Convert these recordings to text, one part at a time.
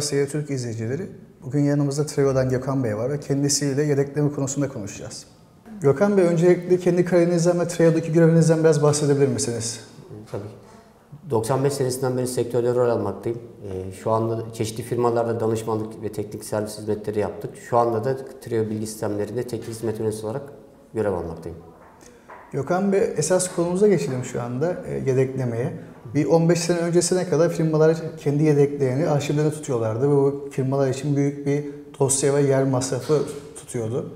Merhaba Seyir Türk izleyicileri. Bugün yanımızda Trio'dan Gökhan Bey var ve kendisiyle yedekleme konusunda konuşacağız. Gökhan Bey öncelikle kendi kariyerinizden ve Trio'daki görevinizden biraz bahsedebilir misiniz? Tabii. 95 senesinden beri sektörde rol almaktayım. Ee, şu anda çeşitli firmalarda danışmanlık ve teknik servis hizmetleri yaptık. Şu anda da Trio Bilgi Sistemlerinde teknik hizmet yöneticisi olarak görev almaktayım. Gökhan Bey esas konumuza geçelim şu anda e, yedeklemeye. Bir 15 sene öncesine kadar firmalar kendi yedeklerini arşivlerinde tutuyorlardı ve bu firmalar için büyük bir dosya ve yer masrafı tutuyordu.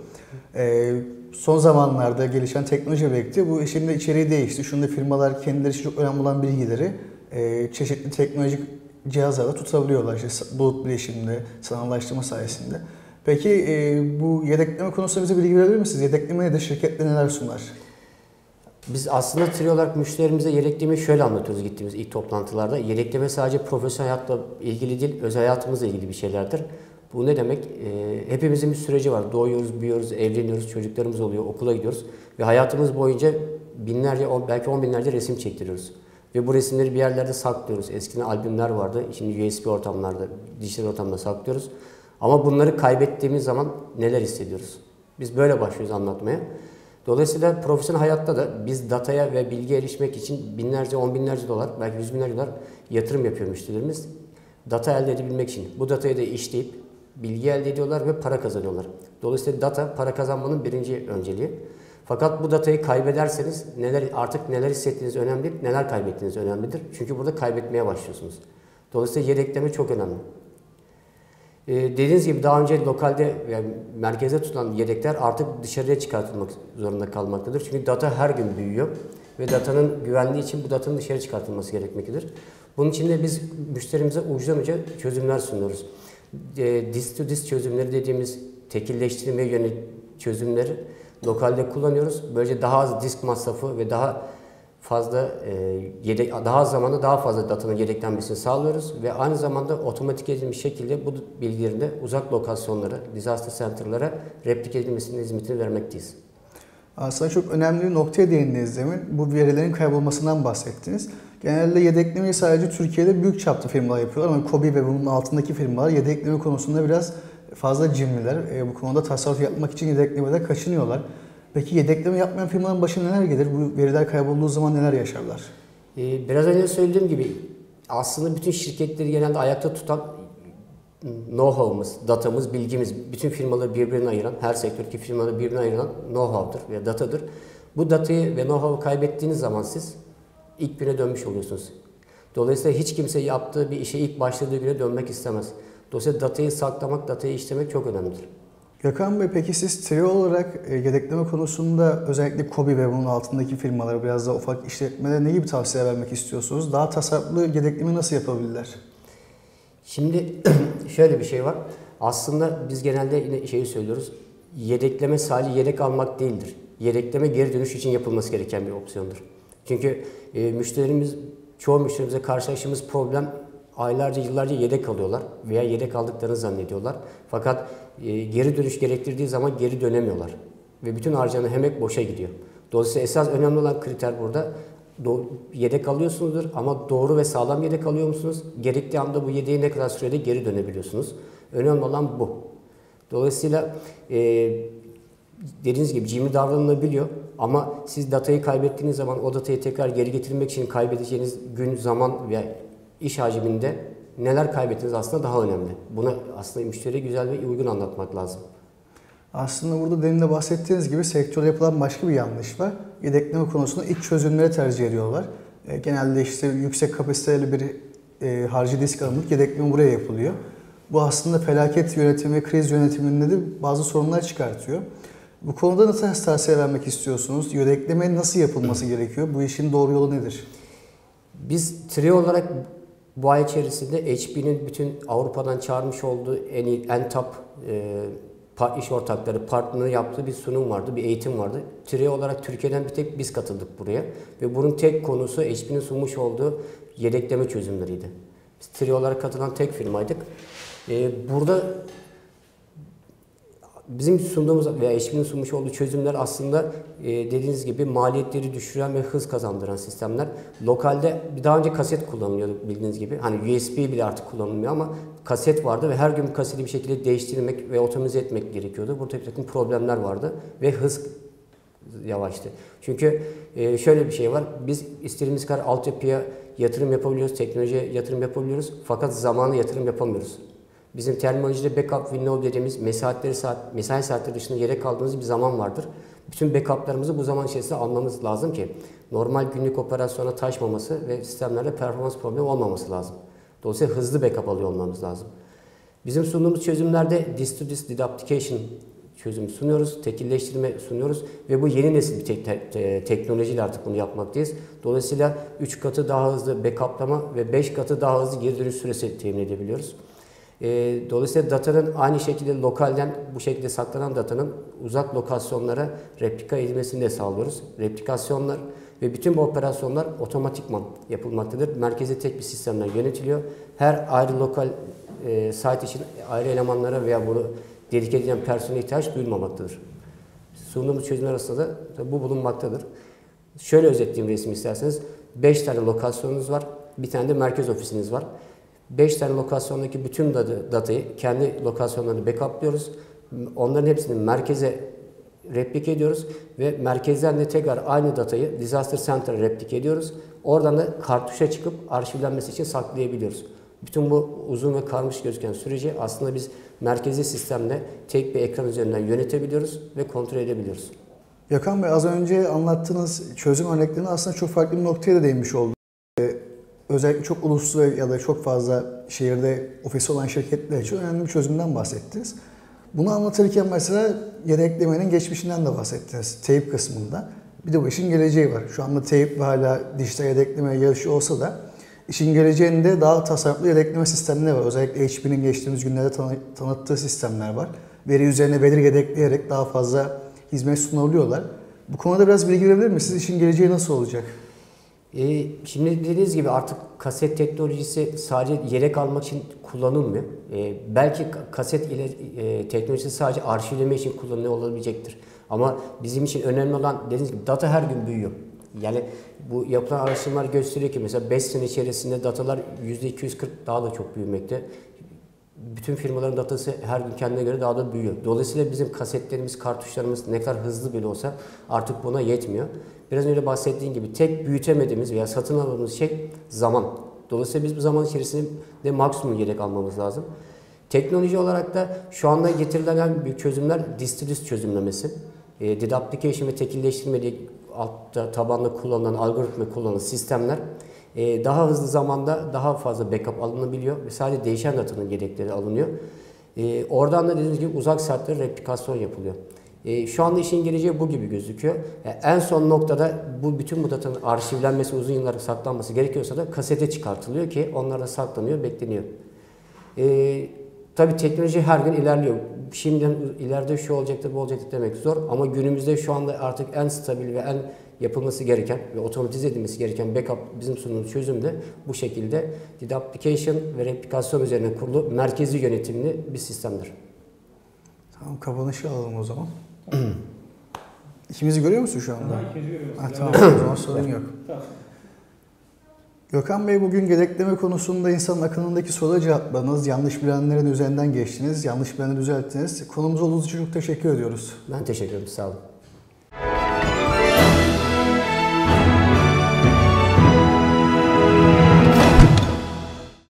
E, son zamanlarda gelişen teknoloji birlikte bu işin de içeriği değişti. Şu anda firmalar kendileri için çok önemli olan bilgileri e, çeşitli teknolojik cihazlarda tutabiliyorlar. İşte bulut bilişimde, sanallaştırma sayesinde. Peki e, bu yedekleme konusunda bize bilgi verebilir misiniz? Yedekleme nedir? Şirketler neler sunar? Biz aslında Trio olarak müşterimize yedeklemeyi şöyle anlatıyoruz gittiğimiz ilk toplantılarda. Yedekleme sadece profesyonel hayatla ilgili değil, özel hayatımızla ilgili bir şeylerdir. Bu ne demek? E, hepimizin bir süreci var. Doğuyoruz, büyüyoruz, evleniyoruz, çocuklarımız oluyor, okula gidiyoruz. Ve hayatımız boyunca binlerce, belki on binlerce resim çektiriyoruz. Ve bu resimleri bir yerlerde saklıyoruz. Eskiden albümler vardı, şimdi USB ortamlarda, dijital ortamda saklıyoruz. Ama bunları kaybettiğimiz zaman neler hissediyoruz? Biz böyle başlıyoruz anlatmaya. Dolayısıyla profesyonel hayatta da biz dataya ve bilgi erişmek için binlerce, on binlerce dolar, belki yüz binlerce dolar yatırım yapıyor müşterilerimiz. Data elde edebilmek için. Bu datayı da işleyip bilgi elde ediyorlar ve para kazanıyorlar. Dolayısıyla data para kazanmanın birinci önceliği. Fakat bu datayı kaybederseniz neler artık neler hissettiğiniz önemli neler kaybettiğiniz önemlidir. Çünkü burada kaybetmeye başlıyorsunuz. Dolayısıyla yedekleme çok önemli. Ee, dediğiniz gibi daha önce lokalde yani merkeze tutulan yedekler artık dışarıya çıkartılmak zorunda kalmaktadır. Çünkü data her gün büyüyor ve datanın güvenliği için bu datanın dışarı çıkartılması gerekmektedir. Bunun için de biz müşterimize ucudan uca çözümler sunuyoruz. E, disk to disk çözümleri dediğimiz tekilleştirmeye yönelik çözümleri lokalde kullanıyoruz. Böylece daha az disk masrafı ve daha fazla e, daha zamanda daha fazla datanın yedeklenmesini sağlıyoruz ve aynı zamanda otomatik edilmiş şekilde bu bilgilerin de uzak lokasyonlara, disaster center'lara replik edilmesinin hizmetini vermekteyiz. Aslında çok önemli bir noktaya değindiniz demin. Bu verilerin kaybolmasından bahsettiniz. Genelde yedeklemeyi sadece Türkiye'de büyük çaplı firmalar yapıyorlar ama KOBİ ve bunun altındaki firmalar yedekleme konusunda biraz fazla cimriler. E, bu konuda tasarruf yapmak için yedeklemeden kaçınıyorlar. Peki yedekleme yapmayan firmaların başına neler gelir? Bu veriler kaybolduğu zaman neler yaşarlar? Ee, biraz önce söylediğim gibi aslında bütün şirketleri genelde ayakta tutan know-how'ımız, datamız, bilgimiz, bütün firmaları birbirine ayıran, her sektördeki firmaları birbirine ayıran know-how'dır veya datadır. Bu datayı ve know-how'u kaybettiğiniz zaman siz ilk güne dönmüş oluyorsunuz. Dolayısıyla hiç kimse yaptığı bir işe ilk başladığı güne dönmek istemez. Dolayısıyla datayı saklamak, datayı işlemek çok önemlidir. Gökhan Bey peki siz Trio olarak e, yedekleme konusunda özellikle Kobi ve bunun altındaki firmalara biraz daha ufak işletmelere ne gibi tavsiye vermek istiyorsunuz? Daha tasarruflu yedekleme nasıl yapabilirler? Şimdi şöyle bir şey var. Aslında biz genelde yine şeyi söylüyoruz. Yedekleme sadece yedek almak değildir. Yedekleme geri dönüş için yapılması gereken bir opsiyondur. Çünkü e, müşterimiz, çoğu müşterimize karşılaştığımız problem aylarca, yıllarca yedek alıyorlar veya yedek aldıklarını zannediyorlar. Fakat e, geri dönüş gerektirdiği zaman geri dönemiyorlar. Ve bütün harcanan emek boşa gidiyor. Dolayısıyla esas önemli olan kriter burada yedek alıyorsunuzdur ama doğru ve sağlam yedek alıyor musunuz? Gerektiği anda bu yedeği ne kadar sürede geri dönebiliyorsunuz? Önemli olan bu. Dolayısıyla e, dediğiniz gibi cimri davranılabiliyor ama siz datayı kaybettiğiniz zaman o datayı tekrar geri getirmek için kaybedeceğiniz gün, zaman veya iş hacminde neler kaybettiniz aslında daha önemli. Buna aslında müşteriye güzel ve uygun anlatmak lazım. Aslında burada demin de bahsettiğiniz gibi sektörde yapılan başka bir yanlış var. Yedekleme konusunda ilk çözümleri tercih ediyorlar. E, genelde işte yüksek kapasiteli bir e, harcı disk alınıp yedekleme buraya yapılıyor. Bu aslında felaket yönetimi ve kriz yönetiminde de bazı sorunlar çıkartıyor. Bu konuda nasıl tavsiye vermek istiyorsunuz? Yedekleme nasıl yapılması gerekiyor? Bu işin doğru yolu nedir? Biz TRI olarak bu ay içerisinde HP'nin bütün Avrupa'dan çağırmış olduğu en iyi, en top e, iş ortakları, partner yaptığı bir sunum vardı, bir eğitim vardı. TRI olarak Türkiye'den bir tek biz katıldık buraya. Ve bunun tek konusu HP'nin sunmuş olduğu yedekleme çözümleriydi. Biz TRI olarak katılan tek firmaydık. E, burada bizim sunduğumuz veya eşimin sunmuş olduğu çözümler aslında e, dediğiniz gibi maliyetleri düşüren ve hız kazandıran sistemler. Lokalde daha önce kaset kullanılıyordu bildiğiniz gibi. Hani USB bile artık kullanılmıyor ama kaset vardı ve her gün kaseti bir şekilde değiştirmek ve otomize etmek gerekiyordu. Burada bir takım problemler vardı ve hız yavaştı. Çünkü e, şöyle bir şey var. Biz istediğimiz kadar altyapıya yatırım yapabiliyoruz, teknolojiye yatırım yapabiliyoruz. Fakat zamanı yatırım yapamıyoruz. Bizim terminolojide backup window dediğimiz mesai saat, mesai saatleri dışında yere kaldığımız bir zaman vardır. Bütün backuplarımızı bu zaman içerisinde almamız lazım ki normal günlük operasyona taşmaması ve sistemlerde performans problemi olmaması lazım. Dolayısıyla hızlı backup alıyor olmamız lazım. Bizim sunduğumuz çözümlerde disk-to-disk deduplication çözümü sunuyoruz, tekilleştirme sunuyoruz ve bu yeni nesil bir tek, te, te, teknolojiyle artık bunu yapmaktayız. Dolayısıyla 3 katı daha hızlı backuplama ve 5 katı daha hızlı geri dönüş süresi temin edebiliyoruz. E, dolayısıyla datanın aynı şekilde lokalden bu şekilde saklanan datanın uzak lokasyonlara replika edilmesini de sağlıyoruz. Replikasyonlar ve bütün bu operasyonlar otomatikman yapılmaktadır. Merkezi tek bir sistemle yönetiliyor. Her ayrı lokal e, site için ayrı elemanlara veya bunu dedike edilen personel ihtiyaç duyulmamaktadır. Sunduğumuz çözümler arasında da bu bulunmaktadır. Şöyle özetleyeyim resmi isterseniz. 5 tane lokasyonunuz var. Bir tane de merkez ofisiniz var. 5 tane lokasyondaki bütün datayı kendi lokasyonlarını backuplıyoruz. Onların hepsini merkeze replik ediyoruz ve merkezden de tekrar aynı datayı Disaster Center'a replik ediyoruz. Oradan da kartuşa çıkıp arşivlenmesi için saklayabiliyoruz. Bütün bu uzun ve karmaşık gözüken süreci aslında biz merkezi sistemle tek bir ekran üzerinden yönetebiliyoruz ve kontrol edebiliyoruz. Yakan Bey az önce anlattığınız çözüm örneklerini aslında çok farklı bir noktaya da değinmiş oldu. Özellikle çok uluslu ya da çok fazla şehirde ofisi olan şirketler için önemli bir çözümden bahsettiniz. Bunu anlatırken mesela yedeklemenin geçmişinden de bahsettiniz teyip kısmında. Bir de bu işin geleceği var. Şu anda teyip ve hala dijital yedekleme yarışı olsa da işin geleceğinde daha tasarruflu yedekleme sistemleri var. Özellikle HP'nin geçtiğimiz günlerde tanı tanıttığı sistemler var. Veri üzerine veri yedekleyerek daha fazla hizmet sunabiliyorlar. Bu konuda biraz bilgi verebilir misiniz? İşin geleceği nasıl olacak? E, şimdi dediğiniz gibi artık kaset teknolojisi sadece yedek almak için kullanılmıyor. E, belki kaset ile e, teknolojisi sadece arşivleme için kullanılıyor olabilecektir. Ama bizim için önemli olan dediğiniz gibi data her gün büyüyor. Yani bu yapılan araştırmalar gösteriyor ki mesela 5 sene içerisinde datalar %240 daha da çok büyümekte. Bütün firmaların datası her gün kendine göre daha da büyüyor. Dolayısıyla bizim kasetlerimiz, kartuşlarımız ne kadar hızlı bile olsa artık buna yetmiyor. Biraz önce bahsettiğim gibi tek büyütemediğimiz veya satın aldığımız şey zaman. Dolayısıyla biz bu zaman içerisinde maksimum yedek almamız lazım. Teknoloji olarak da şu anda getirilen büyük çözümler disk çözümlemesi. E, did application ve tekilleştirme diye altta tabanda kullanılan algoritma kullanılan sistemler e, daha hızlı zamanda daha fazla backup alınabiliyor ve sadece değişen datanın yedekleri alınıyor. E, oradan da dediğimiz gibi uzak saatlere replikasyon yapılıyor. E, şu anda işin geleceği bu gibi gözüküyor. E, en son noktada bu bütün bu datanın arşivlenmesi, uzun yıllar saklanması gerekiyorsa da kasete çıkartılıyor ki onlar da saklanıyor, bekleniyor. E, tabii teknoloji her gün ilerliyor. Şimdiden ileride şu olacaktır, bu olacaktır demek zor ama günümüzde şu anda artık en stabil ve en yapılması gereken ve otomatize edilmesi gereken backup bizim sunduğumuz çözüm de bu şekilde did application ve replikasyon üzerine kurulu merkezi yönetimli bir sistemdir. Tamam kapanışı alalım o zaman. İkimizi görüyor musun şu anda? Ha, ikimizi görüyoruz. Ha, tamam o zaman sorun yok. Tamam. Gökhan Bey bugün gedekleme konusunda insanın akılındaki soruları cevapladınız. Yanlış bilenlerin üzerinden geçtiniz. Yanlış bilenleri düzelttiniz. Konumuz olduğunuz için çok teşekkür ediyoruz. Ben teşekkür ederim. Sağ olun.